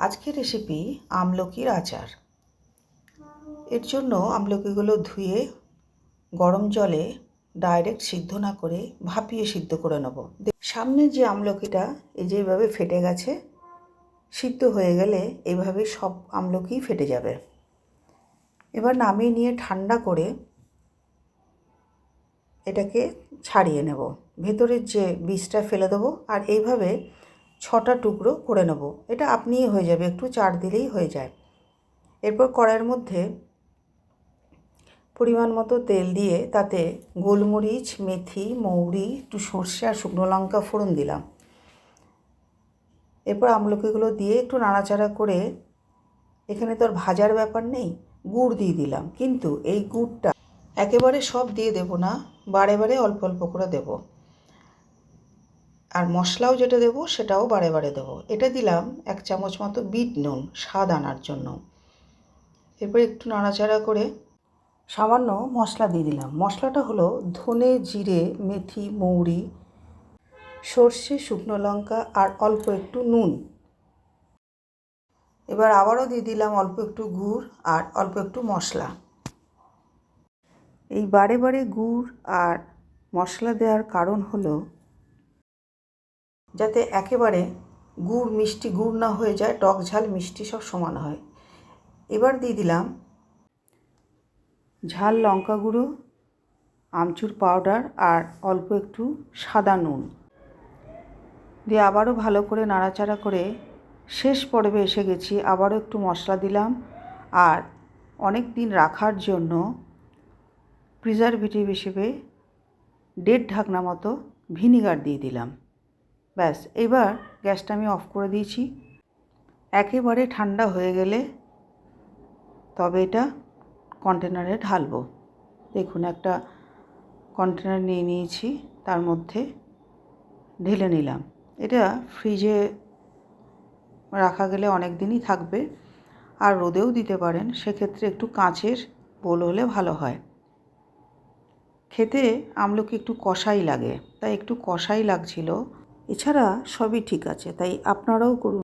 আজকের রেসিপি আমলকির আচার। এর জন্য আমলকিগুলো ধুয়ে গরম জলে ডাইরেক্ট সিদ্ধ না করে ভাপিয়ে সিদ্ধ করে নেব। সামনে যে আমলকিটা এই যে ফেটে গেছে, সিদ্ধ হয়ে গেলে এইভাবে সব আমলকি ফেটে যাবে। এবার নামিয়ে নিয়ে ঠান্ডা করে এটাকে ছাড়িয়ে নেব। ভেতরের যে বীজটা ফেলে দেবো আর এইভাবে ছটা টুকরো করে নেব। এটা আপনিই হয়ে যাবে, একটু চার দিলেই হয়ে যায়। এরপর কড়াইয়ের মধ্যে পরিমাণ মতো তেল দিয়ে তাতে গোলমরিচ, মেথি, মৌরি, একটু সর্ষে আর শুকনো লঙ্কা ফোড়ন দিলাম। এরপর আমলকিগুলো দিয়ে একটু নাড়াচাড়া করে এখানে তো আর ভাজার ব্যাপার নেই, গুড় দিয়ে দিলাম। কিন্তু এই গুড়টা একেবারে সব দিয়ে দেবো না, বারে বারে অল্প অল্প করে দেবো। আর মশলাও যেটা দেবো সেটাও বারে বারে দেবো। এটা দিলাম এক চামচ মতো বিট নুন, স্বাদ আনার জন্য। এরপর একটু নাড়াচাড়া করে সামান্য মশলা দিয়ে দিলাম। মশলাটা হলো ধনে, জিরে, মেথি, মৌরি, সর্ষে, শুকনো লঙ্কা আর অল্প একটু নুন। এবার আবারও দিয়ে দিলাম অল্প একটু গুড় আর অল্প একটু মশলা। এই বারে বারে গুড় আর মশলা দেওয়ার কারণ হলো যাতে একেবারে গুড় মিষ্টি, গুড় না হয়ে যায়, টক ঝাল, মিষ্টি সব সমান হয়। এবার দিয়ে দিলাম ঝাল লঙ্কা গুঁড়ো, আমচুর পাউডার আর অল্প একটু সাদা নুন। দিয়ে আবারও ভালো করে নাড়াচাড়া করে শেষ পর্বে এসে গেছি, আবারও একটু মশলা দিলাম আর অনেক দিন রাখার জন্য প্রিজারভেটিভ হিসেবে দেড় ঢাকনা মতো ভিনিগার দিয়ে দিলাম। ব্যাস, এবার গ্যাসটা আমি অফ করে দিয়েছি। একেবারে ঠান্ডা হয়ে গেলে তবে এটা কন্টেনারে ঢালবো। দেখুন, একটা কন্টেনার নিয়ে নিয়েছি, তার মধ্যে ঢেলে নিলাম। এটা ফ্রিজে রাখা গেলে অনেক দিনই থাকবে, আর রোদেও দিতে পারেন, সেক্ষেত্রে একটু কাঁচের বোল হলে ভালো হয়। খেতে আমলকি একটু কষাই লাগে, তাই একটু কষাই লাগছিল। এছাড়া সবই ঠিক আছে তাই আপনারাও করুন।